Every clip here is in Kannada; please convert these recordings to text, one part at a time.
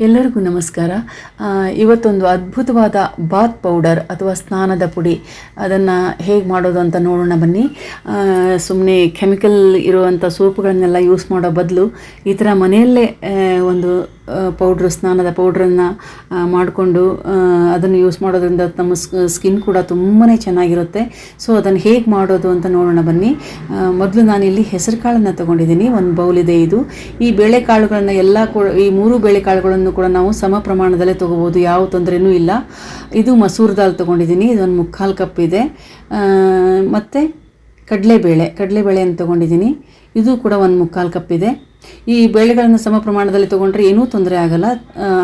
ಎಲ್ಲರಿಗೂ ನಮಸ್ಕಾರ. ಇವತ್ತೊಂದು ಅದ್ಭುತವಾದ ಬಾತ್ ಪೌಡರ್ ಅಥವಾ ಸ್ನಾನದ ಪುಡಿ, ಅದನ್ನು ಹೇಗೆ ಮಾಡೋದು ಅಂತ ನೋಡೋಣ ಬನ್ನಿ. ಸುಮ್ಮನೆ ಕೆಮಿಕಲ್ ಇರುವಂಥ ಸೋಪುಗಳನ್ನೆಲ್ಲ ಯೂಸ್ ಮಾಡೋ ಬದಲು ಈ ಥರ ಮನೆಯಲ್ಲೇ ಒಂದು ಪೌಡ್ರ್ ಸ್ನಾನದ ಪೌಡ್ರನ್ನು ಮಾಡಿಕೊಂಡು ಅದನ್ನು ಯೂಸ್ ಮಾಡೋದ್ರಿಂದ ನಮ್ಮ ಸ್ಕಿನ್ ಕೂಡ ತುಂಬಾ ಚೆನ್ನಾಗಿರುತ್ತೆ. ಸೊ ಅದನ್ನು ಹೇಗೆ ಮಾಡೋದು ಅಂತ ನೋಡೋಣ ಬನ್ನಿ. ಮೊದಲು ನಾನಿಲ್ಲಿ ಹೆಸರು ಕಾಳನ್ನು ತೊಗೊಂಡಿದ್ದೀನಿ. ಒಂದು ಬೌಲ್ ಇದೆ ಇದು. ಈ ಬೇಳೆಕಾಳುಗಳನ್ನು ಎಲ್ಲ ಕೂಡ, ಈ ಮೂರು ಬೇಳೆಕಾಳುಗಳನ್ನು ಕೂಡ ನಾವು ಸಮ ಪ್ರಮಾಣದಲ್ಲೇ ತೊಗೋಬೋದು. ಯಾವ ತೊಂದರೆಯೂ ಇಲ್ಲ. ಇದು ಮಸೂರ್ ದಾಲ್ ತೊಗೊಂಡಿದ್ದೀನಿ. ಇದೊಂದು ಮುಕ್ಕಾಲು ಕಪ್ ಇದೆ. ಮತ್ತು ಕಡಲೆಬೇಳೆ, ಕಡಲೆಬೇಳೆಯನ್ನು ತೊಗೊಂಡಿದ್ದೀನಿ. ಇದು ಕೂಡ ಒಂದು ಮುಕ್ಕಾಲು ಕಪ್ ಇದೆ. ಈ ಬೇಳೆಗಳನ್ನು ಸಮ ಪ್ರಮಾಣದಲ್ಲಿ ತೊಗೊಂಡ್ರೆ ಏನೂ ತೊಂದರೆ ಆಗಲ್ಲ.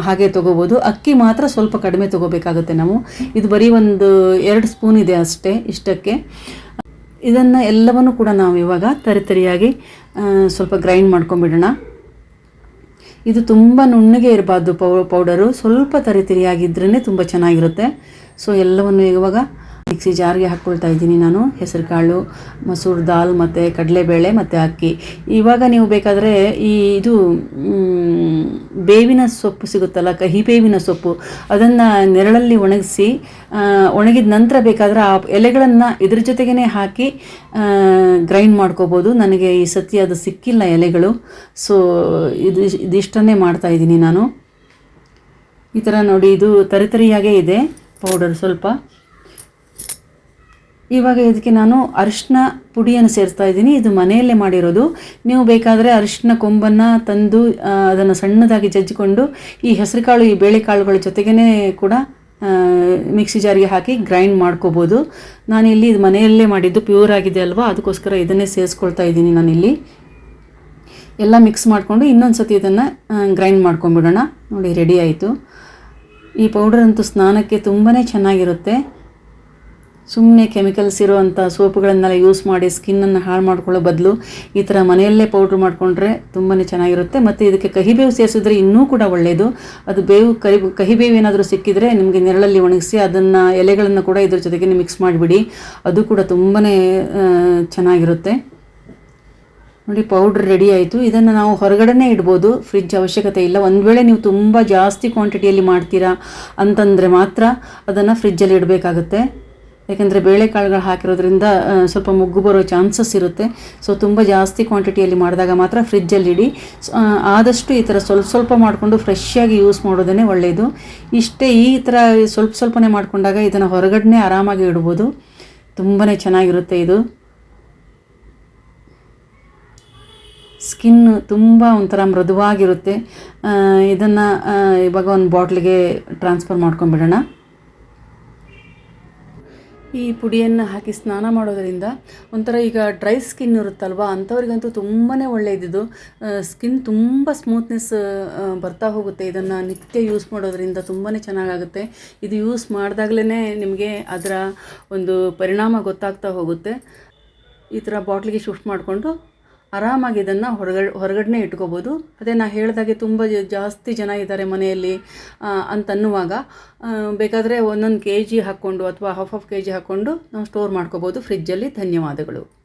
ಹಾಗೆ ತೊಗೋಬೋದು. ಅಕ್ಕಿ ಮಾತ್ರ ಸ್ವಲ್ಪ ಕಡಿಮೆ ತೊಗೋಬೇಕಾಗುತ್ತೆ ನಾವು. ಇದು ಬರೀ ಒಂದು ಎರಡು ಸ್ಪೂನ್ ಇದೆ ಅಷ್ಟೇ ಇಷ್ಟಕ್ಕೆ. ಇದನ್ನು ಎಲ್ಲವನ್ನು ಕೂಡ ನಾವು ಇವಾಗ ತರಿತರಿಯಾಗಿ ಸ್ವಲ್ಪ ಗ್ರೈಂಡ್ ಮಾಡ್ಕೊಂಬಿಡೋಣ. ಇದು ತುಂಬ ನುಣ್ಣಗೆ ಇರಬಾರ್ದು ಪೌಡರು. ಸ್ವಲ್ಪ ತರಿತರಿಯಾಗಿದ್ರೇ ತುಂಬ ಚೆನ್ನಾಗಿರುತ್ತೆ. ಸೊ, ಎಲ್ಲವನ್ನು ಇವಾಗ ಮಿಕ್ಸಿ ಜಾರ್ಗೆ ಹಾಕ್ಕೊಳ್ತಾ ಇದ್ದೀನಿ ನಾನು. ಹೆಸರು ಕಾಳು, ಮಸೂರ್ ದಾಲ್ ಮತ್ತು ಕಡಲೆಬೇಳೆ ಮತ್ತು ಅಕ್ಕಿ. ಇವಾಗ ನೀವು ಬೇಕಾದರೆ ಈ ಇದು ಬೇವಿನ ಸೊಪ್ಪು ಸಿಗುತ್ತಲ್ಲ, ಕಹಿ ಬೇವಿನ ಸೊಪ್ಪು. ಅದನ್ನು ನೆರಳಲ್ಲಿ ಒಣಗಿಸಿ ಒಣಗಿದ ನಂತರ ಬೇಕಾದರೆ ಆ ಎಲೆಗಳನ್ನು ಇದ್ರ ಜೊತೆಗೇ ಹಾಕಿ ಗ್ರೈಂಡ್ ಮಾಡ್ಕೋಬೋದು. ನನಗೆ ಈ ಸತಿ ಅದು ಸಿಕ್ಕಿಲ್ಲ ಎಲೆಗಳು. ಸೊ ಇದು ಇದಿಷ್ಟನ್ನೇ ಮಾಡ್ತಾ ಇದ್ದೀನಿ ನಾನು. ಈ ಥರ ನೋಡಿ, ಇದು ತರಿತರಿಯಾಗೇ ಇದೆ. ಪೌಡರ್ ಸ್ವಲ್ಪ. ಇವಾಗ ಇದಕ್ಕೆ ನಾನು ಅರಿಶಿನ ಪುಡಿಯನ್ನು ಸೇರಿಸ್ತಾ ಇದ್ದೀನಿ. ಇದು ಮನೆಯಲ್ಲೇ ಮಾಡಿರೋದು. ನೀವು ಬೇಕಾದರೆ ಅರಿಶಿನ ಕೊಂಬನ್ನು ತಂದು ಅದನ್ನು ಸಣ್ಣದಾಗಿ ಜಜ್ಜಿಕೊಂಡು ಈ ಹೆಸರುಕಾಳು, ಈ ಬೇಳೆಕಾಳುಗಳ ಜೊತೆಗೇ ಕೂಡ ಮಿಕ್ಸಿ ಜಾರಿಗೆ ಹಾಕಿ ಗ್ರೈಂಡ್ ಮಾಡ್ಕೋಬೋದು. ನಾನಿಲ್ಲಿ ಇದು ಮನೆಯಲ್ಲೇ ಮಾಡಿದ್ದು. ಪ್ಯೂರ್ ಆಗಿದೆ ಅಲ್ವಾ? ಅದಕ್ಕೋಸ್ಕರ ಇದನ್ನೇ ಸೇರಿಸ್ಕೊಳ್ತಾ ಇದ್ದೀನಿ ನಾನಿಲ್ಲಿ. ಎಲ್ಲ ಮಿಕ್ಸ್ ಮಾಡಿಕೊಂಡು ಇನ್ನೊಂದು ಸತಿ ಇದನ್ನು ಗ್ರೈಂಡ್ ಮಾಡ್ಕೊಂಬಿಡೋಣ ನೋಡಿ, ರೆಡಿ ಆಯಿತು. ಈ ಪೌಡರ್ ಅಂತೂ ಸ್ನಾನಕ್ಕೆ ತುಂಬಾ ಚೆನ್ನಾಗಿರುತ್ತೆ. ಸುಮ್ಮನೆ ಕೆಮಿಕಲ್ಸ್ ಇರುವಂಥ ಸೋಪುಗಳನ್ನೆಲ್ಲ ಯೂಸ್ ಮಾಡಿ ಸ್ಕಿನ್ನನ್ನು ಹಾಳು ಮಾಡ್ಕೊಳ್ಳೋ ಬದಲು ಈ ಥರ ಮನೆಯಲ್ಲೇ ಪೌಡ್ರ್ ಮಾಡಿಕೊಂಡ್ರೆ ತುಂಬಾ ಚೆನ್ನಾಗಿರುತ್ತೆ. ಮತ್ತು ಇದಕ್ಕೆ ಕಹಿಬೇವು ಸೇರಿಸಿದ್ರೆ ಇನ್ನೂ ಕೂಡ ಒಳ್ಳೆಯದು ಅದು ಬೇವು ಕರಿ ಕಹಿಬೇವು ಏನಾದರೂ ಸಿಕ್ಕಿದರೆ ನಿಮಗೆ ನೆರಳಲ್ಲಿ ಒಣಗಿಸಿ ಅದನ್ನು ಎಲೆಗಳನ್ನು ಕೂಡ ಇದ್ರ ಜೊತೆಗೆ ಮಿಕ್ಸ್ ಮಾಡಿಬಿಡಿ. ಅದು ಕೂಡ ತುಂಬಾ ಚೆನ್ನಾಗಿರುತ್ತೆ. ನೋಡಿ ಪೌಡ್ರ್ ರೆಡಿ ಆಯಿತು. ಇದನ್ನು ನಾವು ಹೊರಗಡೆನೇ ಇಡ್ಬೋದು. ಫ್ರಿಜ್ ಅವಶ್ಯಕತೆ ಇಲ್ಲ. ಒಂದು ವೇಳೆ ನೀವು ತುಂಬ ಜಾಸ್ತಿ ಕ್ವಾಂಟಿಟಿಯಲ್ಲಿ ಮಾಡ್ತೀರಾ ಅಂತಂದರೆ ಮಾತ್ರ ಅದನ್ನು ಫ್ರಿಜ್ಜಲ್ಲಿ ಇಡಬೇಕಾಗುತ್ತೆ. ಯಾಕೆಂದರೆ ಬೇಳೆಕಾಳುಗಳು ಹಾಕಿರೋದ್ರಿಂದ ಸ್ವಲ್ಪ ಮುಗ್ಗು ಬರೋ ಚಾನ್ಸಸ್ ಇರುತ್ತೆ. ಸೊ ತುಂಬ ಜಾಸ್ತಿ ಕ್ವಾಂಟಿಟಿಯಲ್ಲಿ ಮಾಡಿದಾಗ ಮಾತ್ರ ಫ್ರಿಜ್ಜಲ್ಲಿ ಇಡಿ. ಸ್- ಆದಷ್ಟು ಈ ಥರ ಸ್ವಲ್ಪ ಸ್ವಲ್ಪ ಮಾಡಿಕೊಂಡು ಫ್ರೆಶ್ಶಾಗಿ ಯೂಸ್ ಮಾಡೋದೇ ಒಳ್ಳೆಯದು ಇಷ್ಟೇ ಈ ಥರ ಸ್ವಲ್ಪ ಸ್ವಲ್ಪನೇ ಮಾಡಿಕೊಂಡಾಗ ಇದನ್ನು ಹೊರಗಡೆ ಆರಾಮಾಗಿ ಇಡ್ಬೋದು. ತುಂಬಾ ಚೆನ್ನಾಗಿರುತ್ತೆ ಇದು. ಸ್ಕಿನ್ ತುಂಬ ಒಂಥರ ಮೃದುವಾಗಿರುತ್ತೆ. ಇದನ್ನು ಇವಾಗ ಒಂದು ಬಾಟ್ಲಿಗೆ ಟ್ರಾನ್ಸ್ಫರ್ ಮಾಡ್ಕೊಂಬಿಡೋಣ ಈ ಪುಡಿಯನ್ನು ಹಾಕಿ ಸ್ನಾನ ಮಾಡೋದರಿಂದ ಒಂಥರ ಈಗ ಡ್ರೈ ಸ್ಕಿನ್ ಇರುತ್ತಲ್ವ? ಅಂಥವ್ರಿಗಂತೂ ತುಂಬಾ ಒಳ್ಳೆಯದಿದು ಸ್ಕಿನ್ ತುಂಬ ಸ್ಮೂತ್ನೆಸ್ ಬರ್ತಾ ಹೋಗುತ್ತೆ. ಇದನ್ನು ನಿತ್ಯ ಯೂಸ್ ಮಾಡೋದರಿಂದ ತುಂಬಾ ಚೆನ್ನಾಗಾಗುತ್ತೆ. ಇದು ಯೂಸ್ ಮಾಡಿದಾಗಲೇ ನಿಮಗೆ ಅದರ ಒಂದು ಪರಿಣಾಮ ಗೊತ್ತಾಗ್ತಾ ಹೋಗುತ್ತೆ. ಈ ಥರ ಬಾಟ್ಲಿಗೆ ಶಿಫ್ಟ್ ಮಾಡಿಕೊಂಡು ಆರಾಮಾಗಿ ಇದನ್ನು ಹೊರಗಡೆ ಹೊರಗಡೆ ಇಟ್ಕೋಬೋದು. ಅದೇ ನಾ ಹೇಳಿದಾಗೆ ತುಂಬ ಜಾಸ್ತಿ ಜನ ಇದ್ದಾರೆ ಮನೆಯಲ್ಲಿ ಅಂತನ್ನುವಾಗ ಬೇಕಾದರೆ ಒಂದೊಂದು ಕೆ ಜಿ ಹಾಕ್ಕೊಂಡು ಅಥವಾ ಹಾಫ್ ಹಾಫ್ ಕೆ ಜಿ ಹಾಕ್ಕೊಂಡು ನಾವು ಸ್ಟೋರ್ ಮಾಡ್ಕೋಬೋದು. ಫ್ರಿಜ್ಜಲ್ಲಿ ಧನ್ಯವಾದಗಳು.